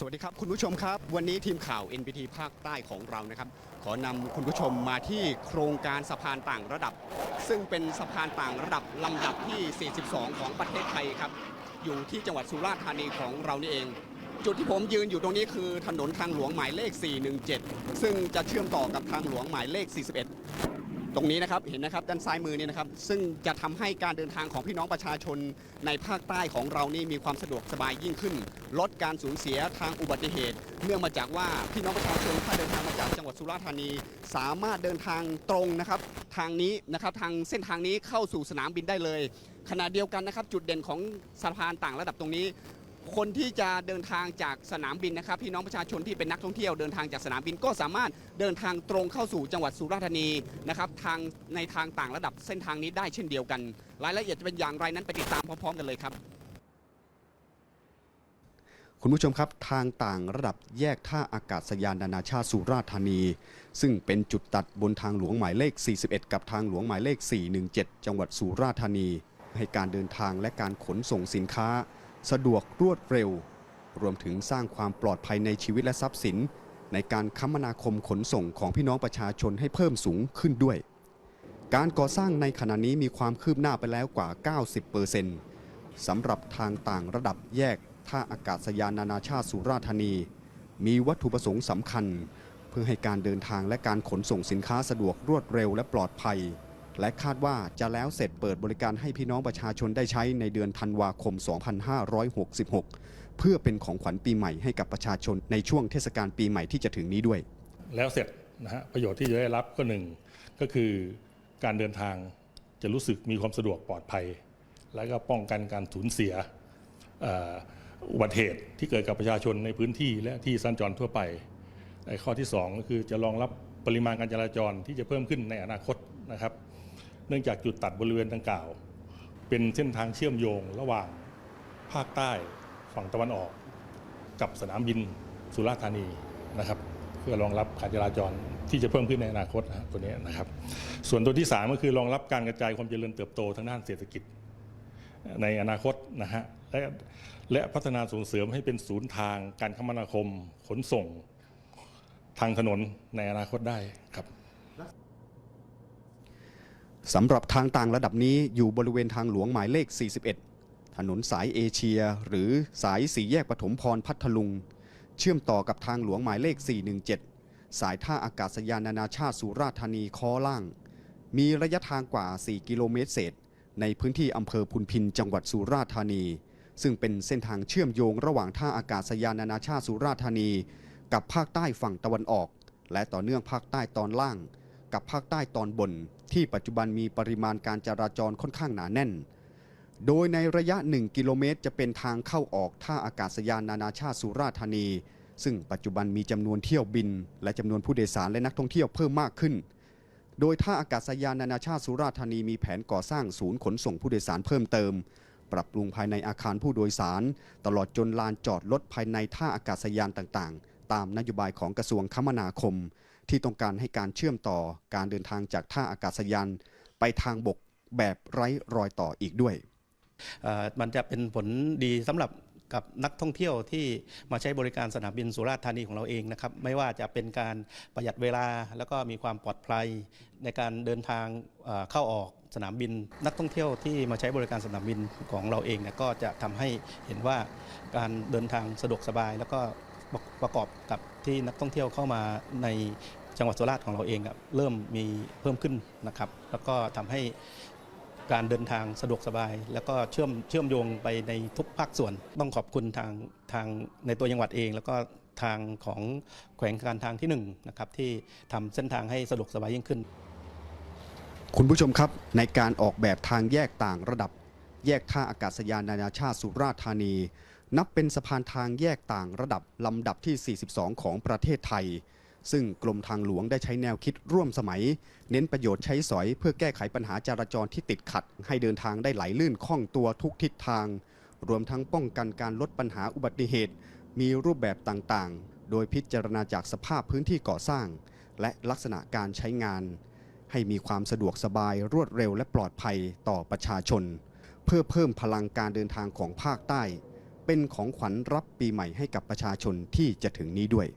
สวัสดีครับ คุณผู้ชมครับ วันนี้ทีมข่าว NPT ภาคใต้ของเรานะครับ ขอนำคุณผู้ชมมาที่โครงการสะพานต่างระดับ ซึ่งเป็นสะพานต่างระดับลำดับที่ 42 ของประเทศไทยครับ อยู่ที่จังหวัดสุราษฎร์ธานีของเรานี่เอง จุดที่ผมยืนอยู่ตรงนี้คือถนนทางหลวงหมายเลข 417 ซึ่งจะเชื่อมต่อกับทางหลวงหมายเลข 41 ตรงนี้นะครับเห็นนะครับด้านซ้ายมือนี่นะครับซึ่งจะทำให้การเดินทางของพี่น้องประชาชนในภาคใต้ของเรานี่มีความสะดวกสบายยิ่งขึ้น ลดการสูญเสียทางอุบัติเหตุ เนื่องมาจากว่าพี่น้องประชาชนถ้าเดินทางมาจากจังหวัดสุราษฎร์ธานี สามารถเดินทางตรงนะครับทางนี้นะครับทางเส้นทางนี้เข้าสู่สนามบินได้เลยขณะเดียวกันนะครับจุดเด่นของสะพานต่างระดับตรงนี้ คนที่จะเดินทางจากสนามบินนะครับ พี่น้องประชาชนที่เป็นนักท่องเที่ยวเดินทางจากสนามบินก็สามารถเดินทางตรงเข้าสู่จังหวัดสุราษฎร์ธานีนะครับทางในทางต่างระดับเส้นทางนี้ได้เช่นเดียวกัน รายละเอียดจะเป็นอย่างไรนั้นไปติดตามพร้อมๆ กันเลยครับ คุณผู้ชมครับทางต่างระดับแยกท่าอากาศยานนานาชาติสุราษฎร์ธานี ซึ่งเป็นจุดตัดบนทางหลวงหมายเลข 41 กับทางหลวงหมายเลข 417 จังหวัดสุราษฎร์ธานี ให้การเดินทางและการขนส่งสินค้า สะดวกรวดเร็ว รวมถึงสร้างความปลอดภัยในชีวิตและทรัพย์สิน ในการคมนาคมขนส่งของพี่น้องประชาชนให้เพิ่มสูงขึ้นด้วย การก่อสร้างในขณะนี้มีความคืบหน้าไปแล้วกว่า 90%สำหรับทางต่างระดับแยกท่าอากาศยานนานาชาติสุราษฎร์ธานี มีวัตถุประสงค์สำคัญ เพื่อให้การเดินทางและการขนส่งสินค้าสะดวกรวดเร็วและปลอดภัย และคาดว่าจะแล้วเสร็จเปิดบริการให้พี่น้องประชาชนได้ใช้ในเดือนธันวาคม 2566 เพื่อเป็นของขวัญปีใหม่ให้กับประชาชนในช่วงเทศกาลปีใหม่ที่จะถึงนี้ด้วย แล้วเสร็จนะฮะประโยชน์ที่จะได้รับก็หนึ่งก็คือการเดินทางจะรู้สึกมีความสะดวกปลอดภัย และก็ป้องกันการสูญเสียอุบัติเหตุที่เกิดกับประชาชนในพื้นที่และที่สัญจรทั่วไปไอ้ข้อที่ 2 ก็คือจะรองรับปริมาณการจราจรที่จะเพิ่มขึ้นในอนาคตนะครับ เนื่องจากจุดตัดบริเวณดังกล่าว เป็นเส้นทางเชื่อมโยงระหว่างภาคใต้ฝั่งตะวันออก กับสนามบินสุราษฎร์ธานีนะครับเพื่อรองรับการจราจรที่จะเพิ่มขึ้นในอนาคตนะฮะตัวนี้นะครับ ส่วนตัวที่ 3 ก็คือรองรับการกระจายความเจริญเติบโตทางด้านเศรษฐกิจ ในอนาคตนะฮะและและพัฒนาส่งเสริมให้เป็นศูนย์ทางการคมนาคมขนส่งทางถนนในอนาคตได้ครับ สำหรับทางต่างระดับนี้อยู่บริเวณทางหลวงหมายเลข 41 ถนนสายเอเชีย หรือสายสีแยกปฐมพรพัทลุง เชื่อมต่อกับทางหลวงหมายเลข 417 สายท่าอากาศยานนานาชาติสุราษฎร์ธานีคอล่าง มีระยะทางกว่า 4 กิโลเมตรเศษ ในพื้นที่อำเภอพุนพินจังหวัดสุราษฎร์ธานี ซึ่งเป็นเส้นทางเชื่อมโยงระหว่างท่าอากาศยานนานาชาติสุราษฎร์ธานี กับภาคใต้ฝั่งตะวันออก และต่อเนื่องภาคใต้ตอนล่าง กับภาคใต้ตอนบน ที่ปัจจุบันมีปริมาณการจราจรค่อนข้างหนาแน่น โดยในระยะ 1 กิโลเมตร จะเป็นทางเข้าออกท่าอากาศยานนานาชาติสุราษฎร์ธานี ซึ่งปัจจุบันมีจำนวนเที่ยวบิน และจำนวนผู้โดยสารและนักท่องเที่ยวเพิ่มมากขึ้น โดยท่าอากาศยานนานาชาติสุราษฎร์ธานีมีแผนก่อสร้างศูนย์ขนส่งผู้โดยสารเพิ่มเติมปรับปรุงภายในอาคารผู้โดยสาร ตลอดจนลานจอดรถภายในท่าอากาศยานต่างๆ ตามนโยบายของกระทรวงคมนาคม ที่ต้องการให้การเชื่อมต่อการเดินทางจากท่าอากาศยานไปทางบกแบบไร้รอยต่ออีกด้วย มันจะเป็นผลดีสำหรับกับนักท่องเที่ยวที่มาใช้บริการสนามบินสุราษฎร์ธานีของเราเองนะครับ ไม่ว่าจะเป็นการประหยัดเวลา แล้วก็มีความปลอดภัยในการเดินทางเข้าออกสนามบิน นักท่องเที่ยวที่มาใช้บริการสนามบินของเราเองเนี่ยก็จะทำให้เห็นว่าการเดินทางสะดวกสบาย แล้วก็ประกอบกับที่นักท่องเที่ยวเข้ามาใน จังหวัดสุราษฎร์ของเราเองเริ่มมีเพิ่มขึ้นนะครับ แล้วก็ทำให้การเดินทางสะดวกสบาย แล้วก็เชื่อมเชื่อมโยงไปในทุกภาคส่วน ต้องขอบคุณทางทางในตัวจังหวัดเอง แล้วก็ทางของแขวงการทางที่หนึ่งนะครับที่ทำเส้นทางให้สะดวกสบายยิ่งขึ้น คุณผู้ชมครับในการออกแบบทางแยกต่างระดับ แยกท่าอากาศยานนานาชาติสุราษฎร์ธานี นับเป็นสะพานทางแยกต่างระดับลำดับที่ 42 ของประเทศไทย ซึ่งกรมทางหลวงได้ใช้แนวคิดร่วมสมัย เน้นประโยชน์ใช้สอย เพื่อแก้ไขปัญหาจราจรที่ติดขัด ให้เดินทางได้ไหลลื่นคล่องตัวทุกทิศทาง รวมทั้งป้องกันการลดปัญหาอุบัติเหตุ มีรูปแบบต่างๆ โดยพิจารณาจากสภาพพื้นที่ก่อสร้าง และลักษณะการใช้งาน ให้มีความสะดวกสบายรวดเร็วและปลอดภัยต่อประชาชน เพื่อเพิ่มพลังการเดินทางของภาคใต้ เป็นของขวัญรับปีใหม่ให้กับประชาชนที่จะถึงนี้ด้วย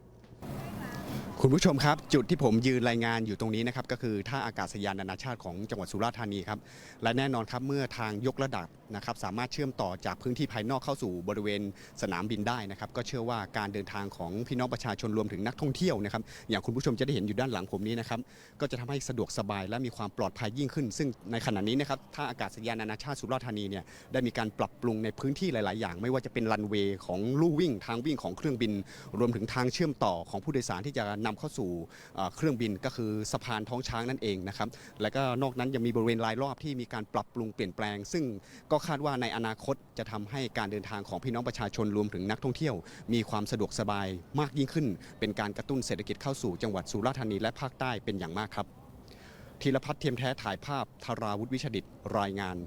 คุณผู้ชมครับ จุดที่ผมยืนรายงานอยู่ตรงนี้นะครับก็คือท่าอากาศยานนานาชาติของจังหวัดสุราษฎร์ธานีครับและแน่นอนครับเมื่อทางยกระดับนะครับสามารถเชื่อมต่อจากพื้นที่ภายนอกเข้าสู่บริเวณสนามบินได้นะครับก็เชื่อว่าการเดินทางของพี่น้องประชาชนรวมถึงนักท่องเที่ยวนะครับอย่างคุณผู้ชมจะได้เห็นอยู่ด้านหลังผมนี้นะครับก็จะทำให้สะดวกสบายและมีความปลอดภัยยิ่งขึ้น ซึ่งในขณะนี้นะครับท่าอากาศยานนานาชาติสุราษฎร์ธานีเนี่ยได้มีการปรับปรุงในพื้นที่หลาย ๆ อย่าง ไม่ว่าจะเป็นรันเวย์ของลู่วิ่งทางวิ่งของเครื่องบิน รวมถึงทางเชื่อมต่อของผู้โดยสารที่จะนำเข้าสู่เครื่องบินก็คือสะพานท้องช้างนั่นเองนะครับและก็นอกนั้นยังมีบริเวณรายรอบที่มีการปรับปรุงเปลี่ยนแปลง ซึ่งก็คาดว่าในอนาคตจะทำให้การเดินทางของพี่น้องประชาชนรวมถึงนักท่องเที่ยว มีความสะดวกสบายมากยิ่งขึ้น เป็นการกระตุ้นเศรษฐกิจเข้าสู่จังหวัดสุราษฎร์ธานีและภาคใต้เป็นอย่างมากครับธีรพัฒน์เทียมแท้ถ่ายภาพธาราวุฒิวิชดิตรายงาน